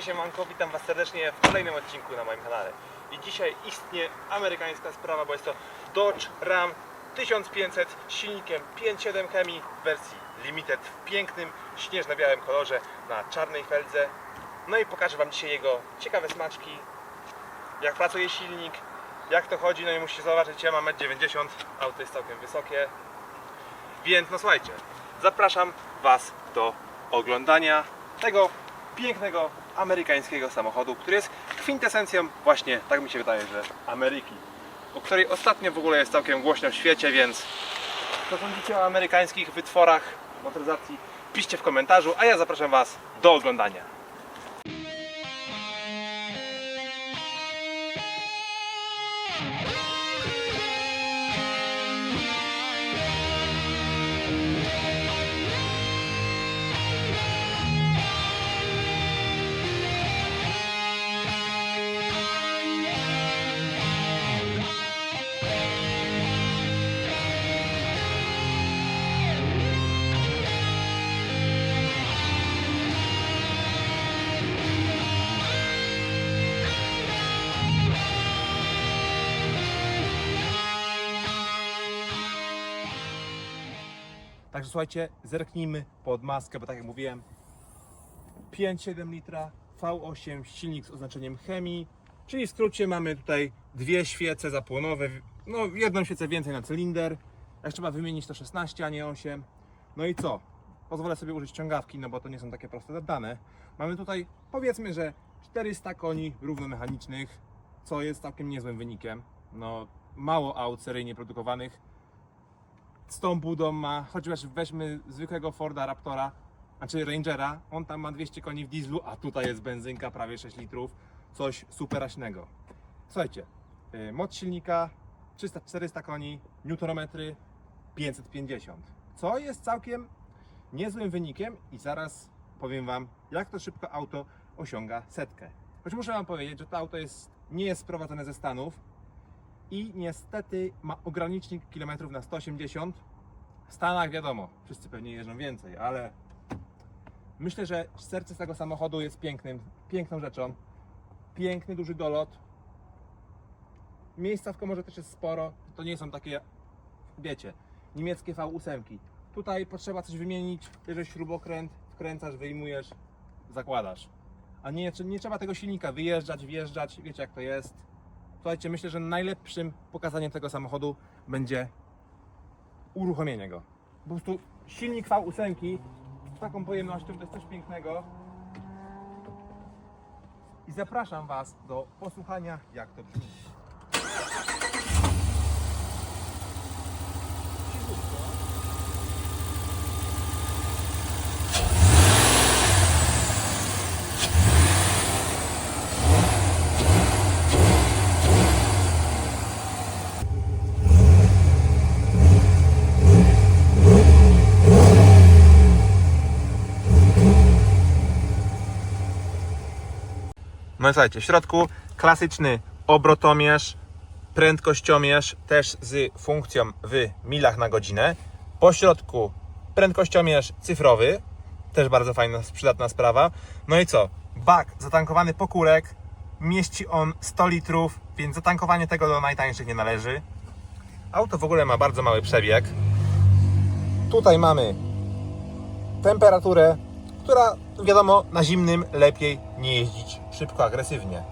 Cześć Siemanko, witam Was serdecznie w kolejnym odcinku na moim kanale. I dzisiaj istnieje amerykańska sprawa, bo jest to Dodge Ram 1500 z silnikiem 5.7 chemii w wersji Limited w pięknym śnieżno-białym kolorze na czarnej feldze. No i pokażę Wam dzisiaj jego ciekawe smaczki, jak pracuje silnik, jak to chodzi, no i musicie zobaczyć, ja mam 1,90 m, auto jest całkiem wysokie. Więc no słuchajcie, zapraszam Was do oglądania tego pięknego amerykańskiego samochodu, który jest kwintesencją właśnie, tak mi się wydaje, że Ameryki, o której ostatnio w ogóle jest całkiem głośno w świecie, więc co sądzicie o amerykańskich wytworach motoryzacji? Piszcie w komentarzu, a ja zapraszam Was do oglądania. Także słuchajcie, zerknijmy pod maskę, bo tak jak mówiłem, 5,7 litra, V8, silnik z oznaczeniem chemii, czyli w skrócie mamy tutaj dwie świece zapłonowe, no jedną świecę więcej na cylinder, jak trzeba wymienić to 16, a nie 8. No i co? Pozwolę sobie użyć ciągawki, no bo to nie są takie proste dane. Mamy tutaj powiedzmy, że 400 koni równomechanicznych, co jest całkiem niezłym wynikiem. No mało aut seryjnie produkowanych z tą budą ma, chociaż weźmy zwykłego Forda Raptora, znaczy Rangera, on tam ma 200 koni w dieslu, a tutaj jest benzynka prawie 6 litrów, coś superaśnego. Słuchajcie, yy, moc silnika 300-400 koni, newtonometry 550, co jest całkiem niezłym wynikiem i zaraz powiem Wam, jak to szybko auto osiąga setkę. Choć muszę Wam powiedzieć, że to auto jest, nie jest sprowadzone ze Stanów, i niestety ma ogranicznik kilometrów na 180. W Stanach wiadomo, wszyscy pewnie jeżdżą więcej, ale myślę, że serce tego samochodu jest pięknym, piękną rzeczą. Piękny, duży dolot. Miejsca w komorze też jest sporo. To nie są takie, wiecie, niemieckie V8. Tutaj potrzeba coś wymienić, bierzesz śrubokręt, wkręcasz, wyjmujesz, zakładasz. A nie, nie trzeba tego silnika wyjeżdżać, wjeżdżać, wiecie jak to jest. Słuchajcie, myślę, że najlepszym pokazaniem tego samochodu będzie uruchomienie go. Po prostu silnik V8 z taką pojemnością to jest coś pięknego. I zapraszam Was do posłuchania, jak to brzmi. No i słuchajcie, w środku klasyczny obrotomierz, prędkościomierz, też z funkcją w milach na godzinę. Po środku prędkościomierz cyfrowy, też bardzo fajna, przydatna sprawa. No i co? Bak zatankowany po kurek, mieści on 100 litrów, więc zatankowanie tego do najtańszych nie należy. Auto w ogóle ma bardzo mały przebieg. Tutaj mamy temperaturę, która wiadomo na zimnym lepiej nie jeździć szybko, agresywnie.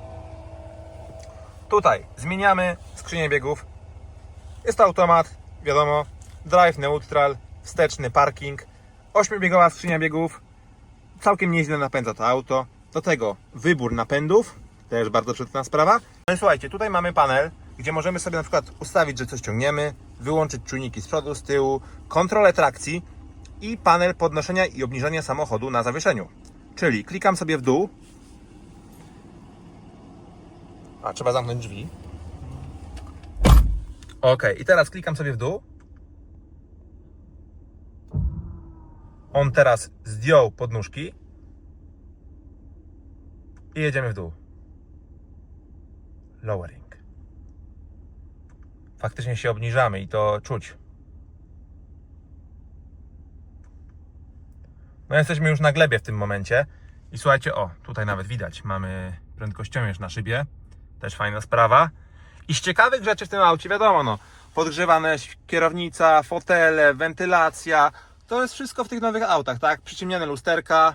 Tutaj zmieniamy skrzynię biegów. Jest to automat, wiadomo, drive neutral, wsteczny parking, 8-biegowa skrzynia biegów. Całkiem nieźle napędza to auto. Do tego wybór napędów, też bardzo przydatna sprawa. No i słuchajcie, tutaj mamy panel, gdzie możemy sobie na przykład ustawić, że coś ciągniemy, wyłączyć czujniki z przodu, z tyłu, kontrolę trakcji i panel podnoszenia i obniżenia samochodu na zawieszeniu. Czyli klikam sobie w dół. A, trzeba zamknąć drzwi. Ok, i teraz klikam sobie w dół. On teraz zdjął podnóżki. I jedziemy w dół. Lowering. Faktycznie się obniżamy i to czuć. No jesteśmy już na glebie w tym momencie I słuchajcie, o, tutaj nawet widać, mamy prędkościomierz na szybie. Też fajna sprawa. I z ciekawych rzeczy w tym aucie, wiadomo, no, podgrzewane kierownica, fotele, wentylacja. To jest wszystko w tych nowych autach, tak? Przyciemniane lusterka,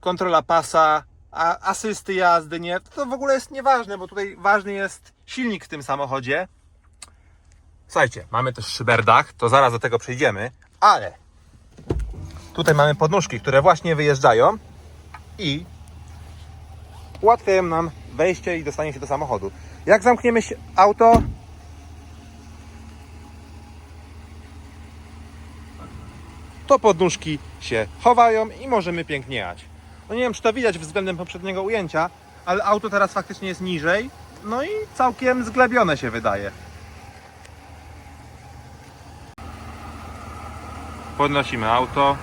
kontrola pasa, a asysty jazdy, nie? To w ogóle jest nieważne, bo tutaj ważny jest silnik w tym samochodzie. Słuchajcie, mamy też szyberdach, to zaraz do tego przejdziemy, ale tutaj mamy podnóżki, które właśnie wyjeżdżają i ułatwiają nam wejście i dostanie się do samochodu. Jak zamkniemy auto, to podnóżki się chowają i możemy pięknie jechać. No nie wiem, czy to widać względem poprzedniego ujęcia, ale auto teraz faktycznie jest niżej, no i całkiem zglebione się wydaje. Podnosimy auto.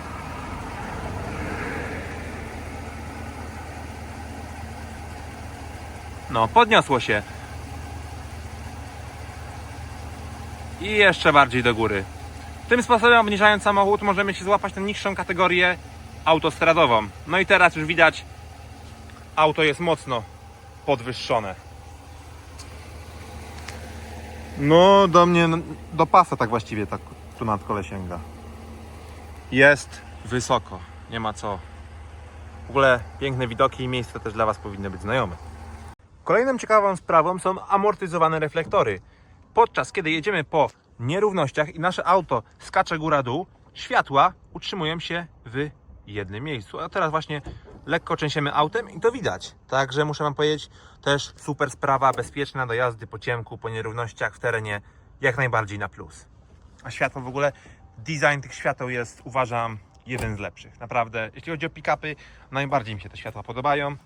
No, podniosło się. I jeszcze bardziej do góry. Tym sposobem obniżając samochód możemy się złapać na niższą kategorię autostradową. No i teraz już widać, auto jest mocno podwyższone. No, do mnie, do pasa tak właściwie tak tu nad kole sięga. Jest wysoko, nie ma co. W ogóle piękne widoki i miejsca też dla Was powinny być znajome. Kolejną ciekawą sprawą są amortyzowane reflektory. Podczas kiedy jedziemy po nierównościach i nasze auto skacze góra-dół, światła utrzymują się w jednym miejscu. A teraz właśnie lekko trzęsiemy autem i to widać. Także muszę Wam powiedzieć, też super sprawa, bezpieczna do jazdy po ciemku, po nierównościach w terenie, jak najbardziej na plus. A światło w ogóle, design tych świateł jest uważam jeden z lepszych. Naprawdę, jeśli chodzi o pick-upy, najbardziej mi się te światła podobają.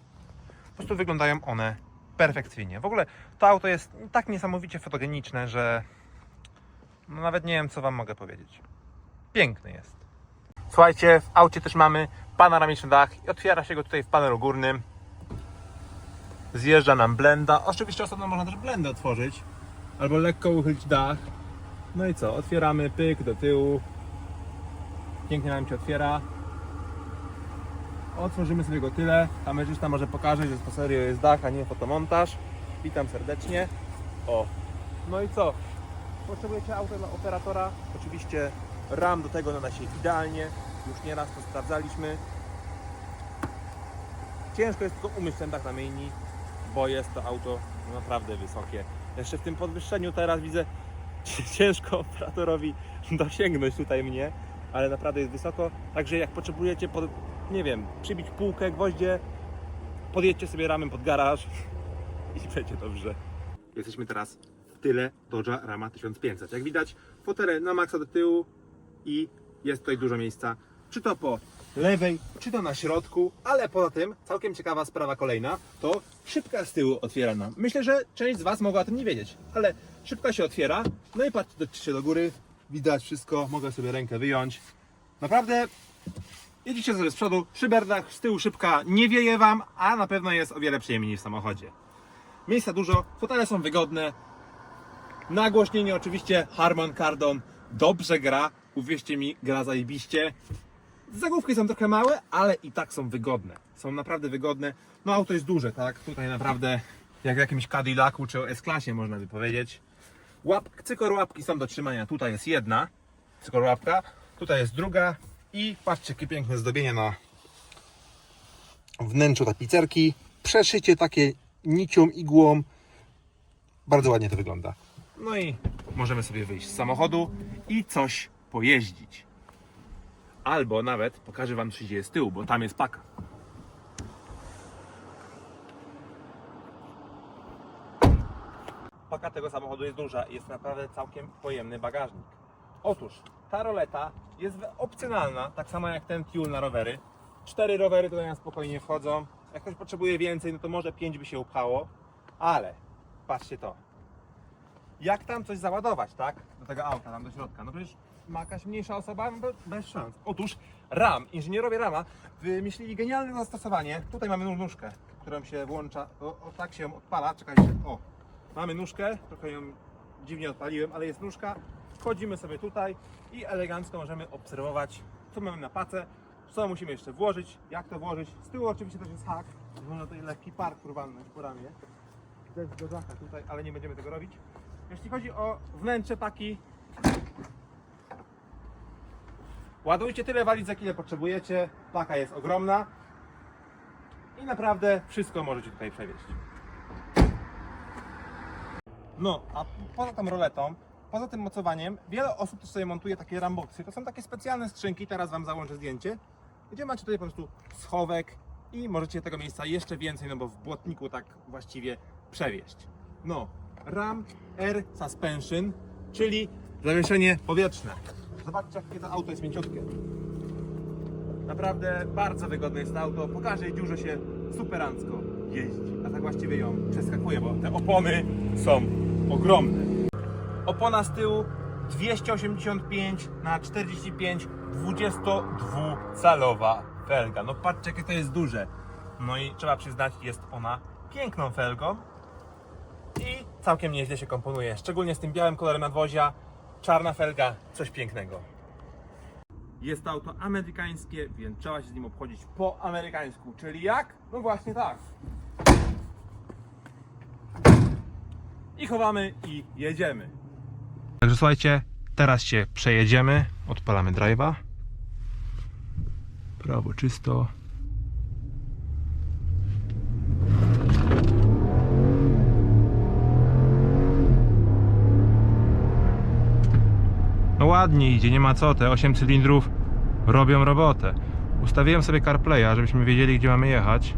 Po prostu wyglądają one perfekcyjnie. W ogóle to auto jest tak niesamowicie fotogeniczne, że no nawet nie wiem, co Wam mogę powiedzieć. Piękny jest. Słuchajcie, w aucie też mamy panoramiczny dach i otwiera się go tutaj w panelu górnym. Zjeżdża nam blenda. Oczywiście osobno można też blendę otworzyć albo lekko uchylić dach. No i co? Otwieramy pyk do tyłu. Pięknie nam się otwiera. Otworzymy sobie go tyle. Kamerzysta może pokaże, że po serio jest dach, a nie fotomontaż. Witam serdecznie. O, no i co? Potrzebujecie auto dla operatora. Oczywiście RAM do tego nada się idealnie. Już nieraz to sprawdzaliśmy. Ciężko jest tylko umyć ten dach na myjni, bo jest to auto naprawdę wysokie. Jeszcze w tym podwyższeniu teraz widzę ciężko operatorowi dosięgnąć tutaj mnie, ale naprawdę jest wysoko. Także jak potrzebujecie, pod, nie wiem, przybić półkę, gwoździe, podjedźcie sobie ramem pod garaż i będzie dobrze. Jesteśmy teraz w tyle Dodge'a Rama 1500. Jak widać, fotele na maksa do tyłu i jest tutaj dużo miejsca, czy to po lewej, czy to na środku, ale poza tym całkiem ciekawa sprawa kolejna, to szybka z tyłu otwiera nam. Myślę, że część z Was mogła o tym nie wiedzieć, ale szybka się otwiera, no i patrzcie do góry, widać wszystko, mogę sobie rękę wyjąć. Naprawdę jedziecie sobie z przodu, szyberdach, z tyłu szybka, nie wieje Wam, a na pewno jest o wiele przyjemniej w samochodzie. Miejsca dużo, fotele są wygodne, Nagłośnienie oczywiście Harman Kardon dobrze gra, uwierzcie mi, gra zajebiście. Zagłówki są trochę małe, ale i tak są wygodne. Są naprawdę wygodne. No auto jest duże, tak? Tutaj naprawdę jak w jakimś Cadillacu czy o S-klasie można by powiedzieć. Łap, cykorłapki są do trzymania. Tutaj jest jedna cykorłapka, tutaj jest druga i patrzcie jakie piękne zdobienie na wnętrzu tapicerki. Przeszycie takie nicią, igłą. Bardzo ładnie to wygląda. No i możemy sobie wyjść z samochodu i coś pojeździć. Albo nawet pokażę Wam, co się dzieje z tyłu, bo tam jest paka. Paka tego samochodu jest duża i jest naprawdę całkiem pojemny bagażnik. Otóż ta roleta jest opcjonalna, tak samo jak ten tune na rowery. Cztery rowery tutaj na spokojnie wchodzą. Jak ktoś potrzebuje więcej, no to może pięć by się upchało, ale patrzcie to jak tam coś załadować, tak? Do tego auta, tam do środka. No przecież ma jakaś mniejsza osoba no, bez szans. Otóż RAM, inżynierowie Rama wymyślili genialne zastosowanie. Tutaj mamy nóżkę, którą się włącza, o, o tak się ją odpala, czekajcie, o. Mamy nóżkę, trochę ją dziwnie odpaliłem, ale jest nóżka. Wchodzimy sobie tutaj i elegancko możemy obserwować, co mamy na pace. Co musimy jeszcze włożyć? Jak to włożyć? Z tyłu oczywiście też jest hak. Można tutaj lekki park próbany po ramię. Też do tutaj, ale nie będziemy tego robić. Jeśli chodzi o wnętrze paki, ładujcie tyle waliz, za ile potrzebujecie. Paka jest ogromna i naprawdę wszystko możecie tutaj przewieźć. No, a poza tą roletą, poza tym mocowaniem, wiele osób też sobie montuje takie ramboksy. To są takie specjalne skrzynki, teraz Wam załączę zdjęcie, gdzie macie tutaj po prostu schowek i możecie tego miejsca jeszcze więcej, no bo w błotniku tak właściwie przewieźć. No, Ram Air Suspension, czyli zawieszenie powietrzne. Zobaczcie, jakie to auto jest mięciutkie. Naprawdę bardzo wygodne jest to auto. Po każdej dziurze się superancko jeździ. A tak właściwie ją przeskakuje, bo te opony są ogromne. Opona z tyłu 285 na 45 22-calowa felga. No patrzcie jakie to jest duże. No i trzeba przyznać, jest ona piękną felgą i całkiem nieźle się komponuje. Szczególnie z tym białym kolorem nadwozia. Czarna felga, coś pięknego. Jest to auto amerykańskie, więc trzeba się z nim obchodzić po amerykańsku. Czyli jak? No właśnie tak. I chowamy i jedziemy. Także słuchajcie, teraz się przejedziemy. Odpalamy drive'a. Prawo czysto. No ładnie idzie, nie ma co, te 8 cylindrów robią robotę. Ustawiłem sobie CarPlaya, żebyśmy wiedzieli gdzie mamy jechać.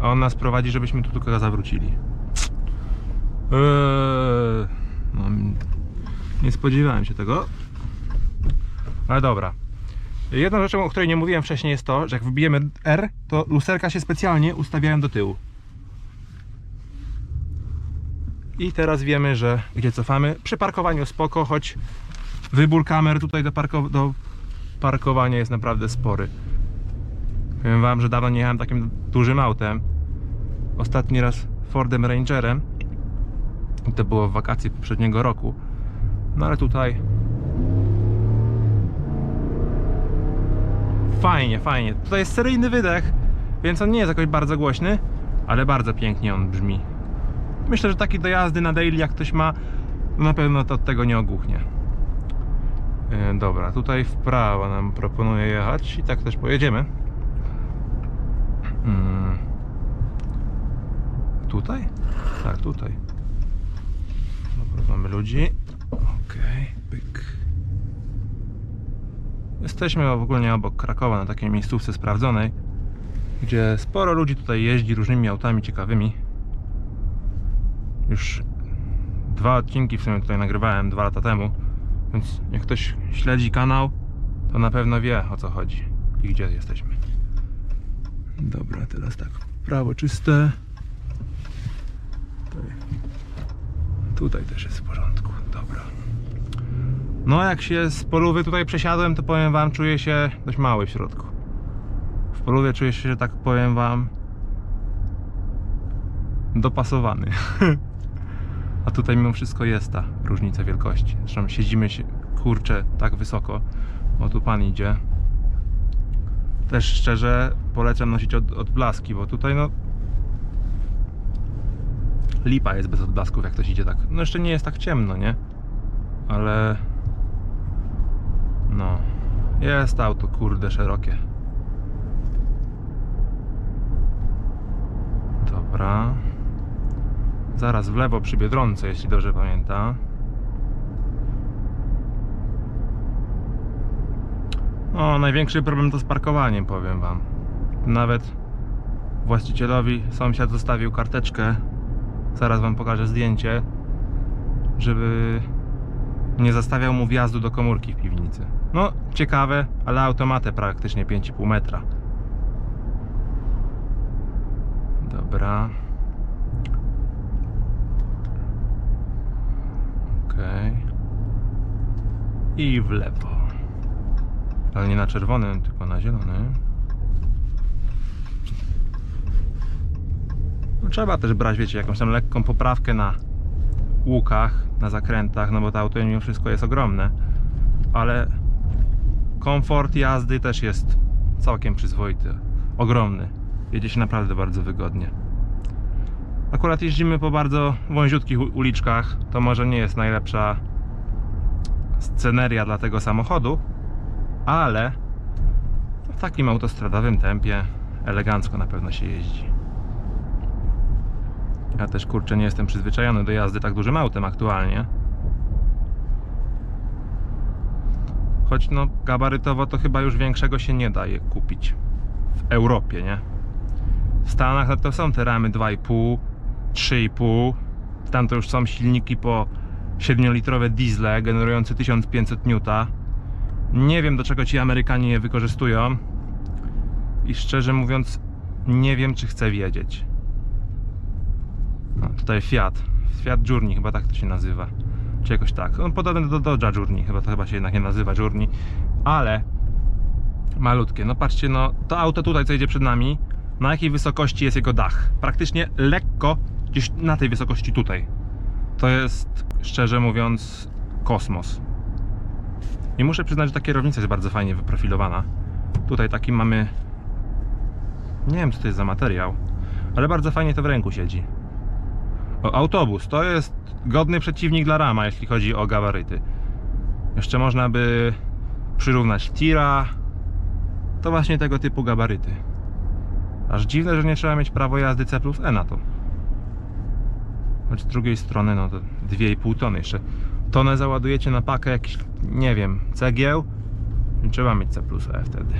A on nas prowadzi, żebyśmy tu tylko zawrócili. Eee, no, nie spodziewałem się tego. Ale dobra. Jedną rzeczą, o której nie mówiłem wcześniej jest to, że jak wbijemy R, to lusterka się specjalnie ustawiają do tyłu. I teraz wiemy, że gdzie cofamy. Przy parkowaniu spoko, choć wybór kamer tutaj do, parko- do parkowania jest naprawdę spory. Powiem wam, że dawno nie jechałem takim dużym autem. Ostatni raz Fordem Rangerem. To było w wakacje poprzedniego roku. No ale tutaj fajnie, fajnie. Tutaj jest seryjny wydech, więc on nie jest jakoś bardzo głośny, ale bardzo pięknie on brzmi. Myślę, że taki do jazdy na daily jak ktoś ma, to na pewno to od tego nie ogłuchnie. E, Dobra, tutaj w prawo nam proponuje jechać i tak też pojedziemy. Mm. Tutaj? Tak, tutaj. Mamy ludzi. Okej, pyk. Jesteśmy ogólnie obok Krakowa na takiej miejscówce sprawdzonej, gdzie sporo ludzi tutaj jeździ różnymi autami ciekawymi. Już dwa odcinki w sumie tutaj nagrywałem dwa lata temu, więc jak ktoś śledzi kanał, to na pewno wie o co chodzi i gdzie jesteśmy. Dobra, teraz tak, prawo czyste. Tutaj, tutaj też jest w porządku, dobra. No jak się z polówy tutaj przesiadłem, to powiem wam, czuję się dość mały w środku. W polówie czuję się, że tak powiem wam, dopasowany. A tutaj mimo wszystko jest ta różnica wielkości. Zresztą siedzimy się, kurczę, tak wysoko. O, tu pan idzie. Też szczerze polecam nosić od, odblaski, bo tutaj no lipa jest bez odblasków, jak ktoś idzie tak. No jeszcze nie jest tak ciemno, nie? Ale no jest auto, kurde, szerokie. Dobra. Zaraz w lewo przy Biedronce, jeśli dobrze pamiętam. O, największy problem to z parkowaniem, powiem wam. Nawet właścicielowi sąsiad zostawił karteczkę. Zaraz wam pokażę zdjęcie, żeby nie zastawiał mu wjazdu do komórki w piwnicy. No, ciekawe, ale automatę praktycznie 5,5 metra. Dobra. Okej. I w lewo. Ale nie na czerwonym, tylko na zielonym. Trzeba też brać, wiecie, jakąś tam lekką poprawkę na łukach, na zakrętach, no bo to auto mimo wszystko jest ogromne. Ale komfort jazdy też jest całkiem przyzwoity, ogromny. Jedzie się naprawdę bardzo wygodnie. Akurat jeździmy po bardzo wąziutkich uliczkach, to może nie jest najlepsza sceneria dla tego samochodu, ale w takim autostradowym tempie elegancko na pewno się jeździ. Ja też kurczę nie jestem przyzwyczajony do jazdy tak dużym autem aktualnie. Choć no gabarytowo to chyba już większego się nie daje kupić w Europie, nie? W Stanach to są te ramy 2,5, 3,5. Tam to już są silniki po 7-litrowe diesle generujące 1500 N. Nie wiem do czego ci Amerykanie je wykorzystują. I szczerze mówiąc, nie wiem czy chcę wiedzieć. No, tutaj Fiat. Fiat Journey, chyba tak to się nazywa. Czy jakoś tak. On podobny do Dodge'a Journey, chyba to chyba się jednak nie nazywa Journey. Ale malutkie. No patrzcie, no to auto tutaj, co jedzie przed nami, na jakiej wysokości jest jego dach? Praktycznie lekko gdzieś na tej wysokości tutaj. To jest, szczerze mówiąc, kosmos. I muszę przyznać, że ta kierownica jest bardzo fajnie wyprofilowana. Tutaj taki mamy. Nie wiem, co to jest za materiał, ale bardzo fajnie to w ręku siedzi. O, autobus to jest godny przeciwnik dla Rama, jeśli chodzi o gabaryty. Jeszcze można by przyrównać tira. To właśnie tego typu gabaryty. Aż dziwne, że nie trzeba mieć prawo jazdy C plus E na to. Choć z drugiej strony, no to 2,5 tony jeszcze. Tonę załadujecie na pakę jakiś, nie wiem, cegieł i trzeba mieć C plus E wtedy.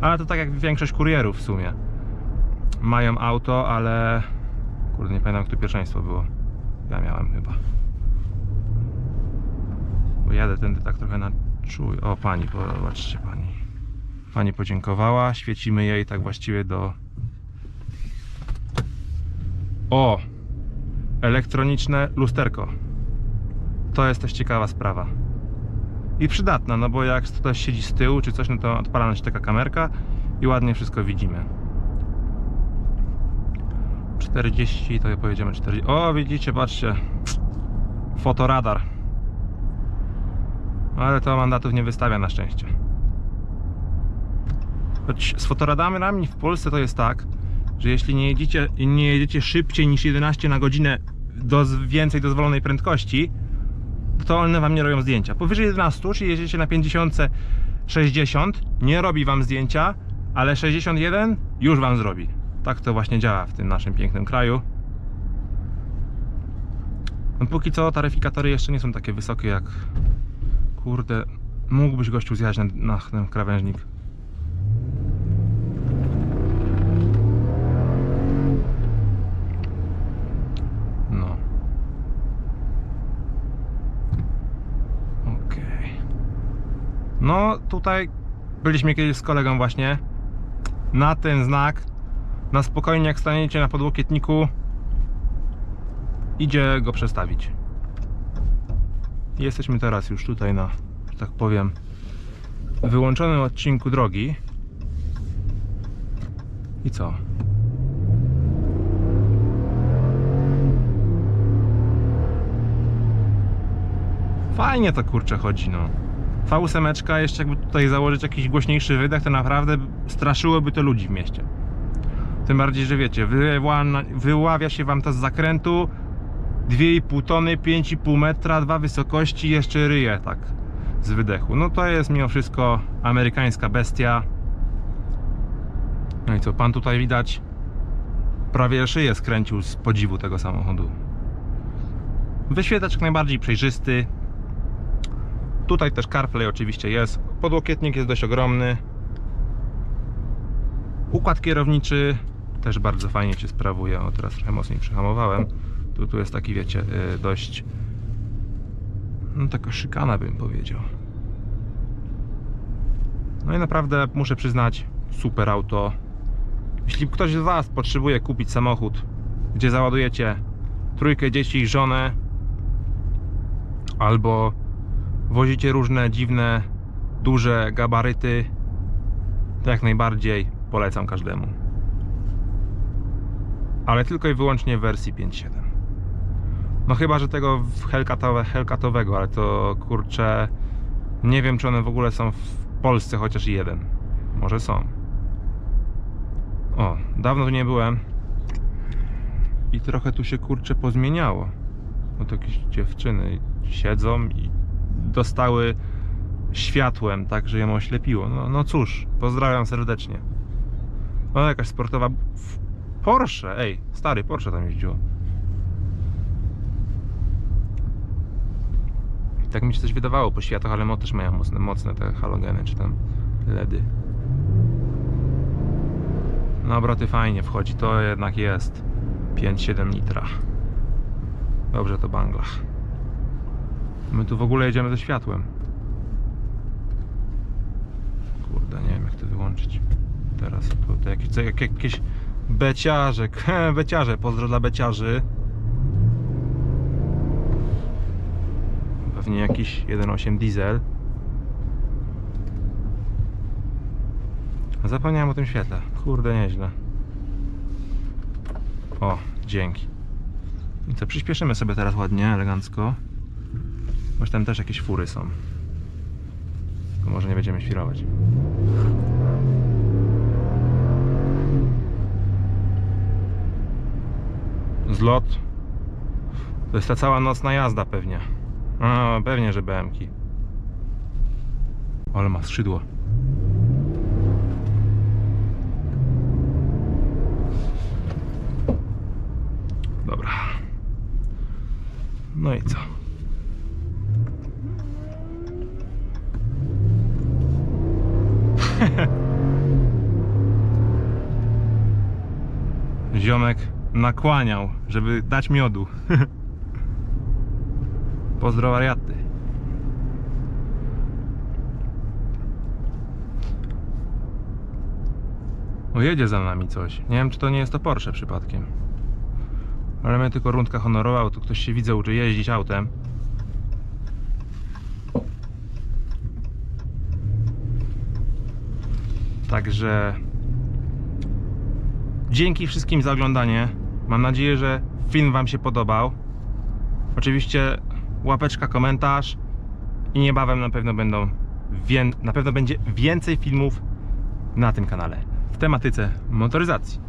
Ale to tak jak większość kurierów w sumie. Mają auto, ale... Kurde, nie pamiętam, kto pierwszeństwo było. Ja miałem chyba. Bo jadę tędy tak trochę na czuj. O, pani, zobaczcie pani. Pani podziękowała, świecimy jej tak właściwie do... O! Elektroniczne lusterko. To jest też ciekawa sprawa. I przydatna, no bo jak ktoś siedzi z tyłu czy coś, no to odpala nam się taka kamerka i ładnie wszystko widzimy. 40 to pojedziemy 40. O, widzicie, patrzcie. Fotoradar. Ale to mandatów nie wystawia na szczęście. Choć z fotoradarami w Polsce to jest tak, że jeśli nie jedziecie, nie jedziecie szybciej niż 11 na godzinę do więcej dozwolonej prędkości, to one wam nie robią zdjęcia. Powyżej 11, czyli jedziecie na 50, 60, nie robi wam zdjęcia, ale 61 już wam zrobi. Tak to właśnie działa w tym naszym pięknym kraju. No, póki co taryfikatory jeszcze nie są takie wysokie jak. Kurde, mógłbyś gościu zjechać na, na ten krawężnik. No. Okej. No, tutaj byliśmy kiedyś z kolegą właśnie. Na ten znak, na spokojnie jak staniecie na podłokietniku, idzie go przestawić. Jesteśmy teraz już tutaj na, że tak powiem, wyłączonym odcinku drogi. I co? Fajnie to kurczę chodzi, no. V8, jeszcze jakby tutaj założyć jakiś głośniejszy wydech, to naprawdę straszyłoby to ludzi w mieście. Tym bardziej, że wiecie, wyła- wyławia się wam to z zakrętu 2,5 tony, 5,5 metra, dwa wysokości, jeszcze ryje tak z wydechu. No to jest mimo wszystko amerykańska bestia. No i co, pan tutaj widać prawie szyję skręcił z podziwu tego samochodu. Wyświetlacz jak najbardziej przejrzysty. Tutaj też CarPlay oczywiście jest. Podłokietnik jest dość ogromny. Układ kierowniczy też bardzo fajnie się sprawuje. O, teraz trochę mocniej przyhamowałem. Tu, tu jest taki, wiecie, y, dość. No, taka szykana bym powiedział. No i naprawdę muszę przyznać, super auto. Jeśli ktoś z Was potrzebuje kupić samochód, gdzie załadujecie trójkę dzieci i żonę, albo wozicie różne dziwne, duże gabaryty, to jak najbardziej polecam każdemu. Ale tylko i wyłącznie w wersji 5.7. No chyba, że tego Hellcatowe, Hellcatowego, ale to kurczę Nie wiem, czy one w ogóle są w Polsce, chociaż jeden. Może są. O, dawno tu nie byłem. I trochę tu się kurczę pozmieniało. Bo to jakieś dziewczyny siedzą i dostały światłem, tak, że ją oślepiło. No, no cóż, pozdrawiam serdecznie. O, jakaś sportowa. Porsche, ej, stary Porsche tam jeździło. Tak mi się coś wydawało po światach, ale też mają mocne, mocne te halogeny, czy tam LEDy. No obroty fajnie wchodzi, to jednak jest 5-7 litra. Dobrze to banglach. My tu w ogóle jedziemy ze światłem. Kurde, nie wiem jak to wyłączyć. Teraz to, to jakieś, jakieś beciarze, beciarze, pozdro dla beciarzy. Pewnie jakiś 1.8 diesel. Zapomniałem o tym świetle. Kurde, nieźle. O, dzięki. I co, przyspieszymy sobie teraz ładnie, elegancko. Choć tam też jakieś fury są. To może nie będziemy świrować. Zlot. To jest ta cała nocna jazda pewnie. A, pewnie, że BMki. Ale ma skrzydło. Dobra. No i co? Nakłaniał, żeby dać miodu. Pozdro wariaty. O, jedzie za nami coś. Nie wiem, czy to nie jest to Porsche przypadkiem. Ale mnie tylko rundka honorowa, bo tu ktoś się widzę uczy jeździć autem. Także dzięki wszystkim za oglądanie. Mam nadzieję, że film Wam się podobał. Oczywiście łapeczka, komentarz i niebawem na pewno będą na pewno będzie więcej filmów na tym kanale w tematyce motoryzacji.